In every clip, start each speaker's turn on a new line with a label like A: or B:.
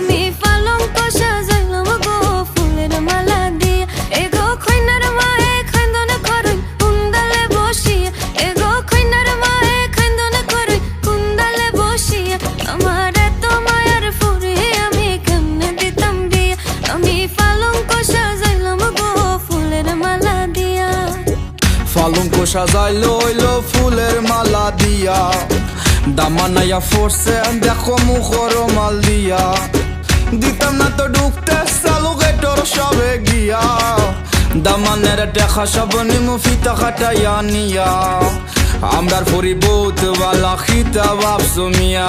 A: আমি পালঙ্ক সাজাইলাম গো ফুলের মালা দিয়া। এগো খৈনার মায়ে খান্দন করই কুন্দালে বসিয়ে। এগো খৈনার খান্দন করই কুন্দালে বসিয়ে। আমার এত মায়ার আমি কেমনে দিতাম বিয়ে আমি পালঙ্ক সাজাইলাম গো ফুলের মালা দিয়া।
B: পালঙ্ক সাজাইলো ফুলের মালা দিয়া। Damana ya forse, andiamo a Mujoro দিতাম না তো ঢুকতে চালু গেটর সবে গিয়া। দামানের দেখা সব নিমু ফিতা খাটাইয়া নিয়া। আমরার পরি বহুত বালা খিতা বাপসু মিয়া।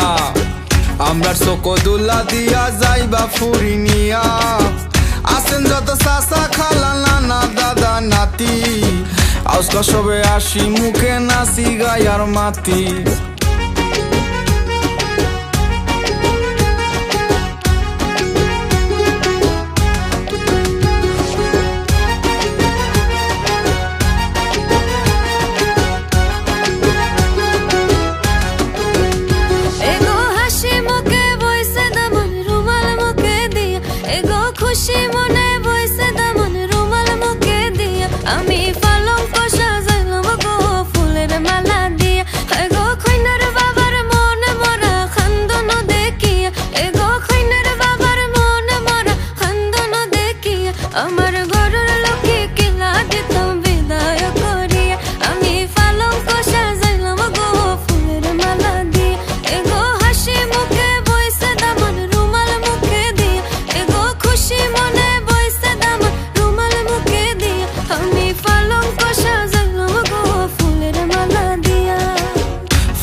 B: আমরার চকদুল্লা দিয়া যাইবা ফুরি নিয়া। আসেন যত সাসা খালা, নানা দাদা, নাতি। আজকা সবে আসি, মুখে নাসি গায়ার মাতি।
A: এগো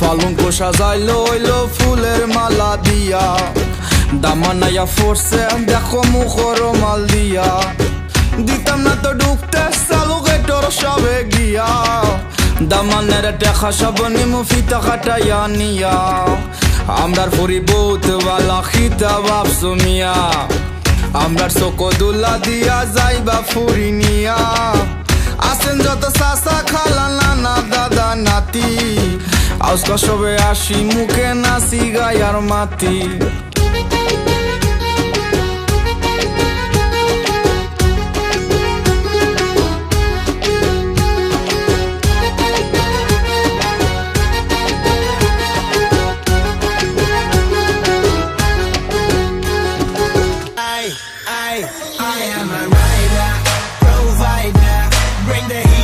B: ফালুঙ্ক সাজাইলো হইল ফুলের মালা দিয়া। দামানাইয়া ফোরছে দেখো মুখর মাল দিয়া। দিতাম না তো ঢুকতে চালু গেটর সবে গিয়া। দামানের দেখা সব নিমু ফিতা খাটাইয়া নিয়া। আমরার পরি বহুত বালা খিতা বাপসু মিয়া। আমরার চকদুল্লা দিয়া যাইবা ফুরি নিয়া। আসেন যত সাসা খালা, নানা, দাদা, নাতি। আজকা সবে আসি মুখে নাসি গায়ার মাতি
C: I, am a rider, provider. Bring the